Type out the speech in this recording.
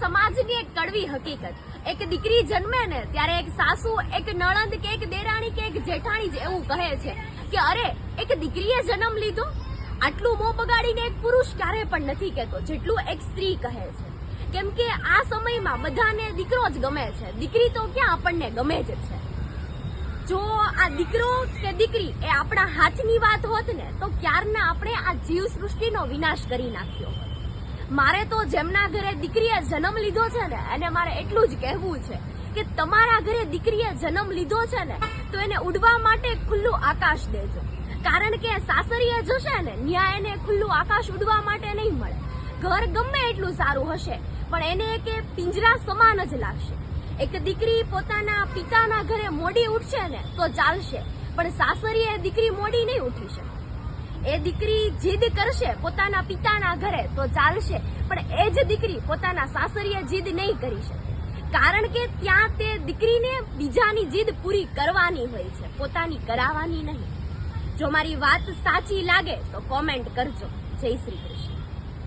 સમાજની એક કડવી હકીકત. એક દીકરી જન્મે ને ત્યારે એક સાસુ, એક નણંદ કે એક દેરાણી કે એક જેઠાણી જ એવું કહે છે કે, અરે, એક દીકરીએ જન્મ લીધો? આટલું મોં બગાડીને એક પુરુષ ક્યારે પણ નથી કહેતો? જેટલું એક સ્ત્રી કહે છે. કેમ કે આ સમયમાં બધાને દીકરો જ ગમે છે. દીકરી તો ક્યાં આપણને ગમે જ છે. જો આ દીકરો કે દીકરી એ આપણા હાથની વાત હોત ને, તો ક્યારના આપણે આ જીવ સૃષ્ટિનો વિનાશ કરી નાખ્યો હોત? મારે તો જેમના ઘરે દીકરીએ જન્મ લીધો છે ને, એને મારે એટલું જ કહેવું છે કે તમારા ઘરે દીકરીએ જન્મ લીધો છે ને, તો એને ઉડવા માટે ખુલ્લું આકાશ દેજો. કારણ કે સાસરીએ જશે ને ન્યા એને ખુલ્લું આકાશ ઉડવા માટે નહીં મળે. ઘર ગમે એટલું સારું હશે, પણ એને એક પિંજરા સમાન જ લાગશે. એક દીકરી પોતાના પિતાના ઘરે મોડી ઉઠશે ને, તો ચાલશે. પણ સાસરીએ દીકરી મોડી નહીં ઉઠી શકે. એ દીકરી જીદ કરશે પોતાના પિતાના ઘરે તો ચાલશે, પણ એ જ દીકરી પોતાના સાસરીએ જીદ નહીં કરી શકે. કારણ કે ત્યાં તે દીકરીને બીજાની જીદ પૂરી કરવાની હોય છે, પોતાની કરાવવાની નહીં. જો મારી વાત સાચી લાગે તો કોમેન્ટ કરજો. જય શ્રી કૃષ્ણ.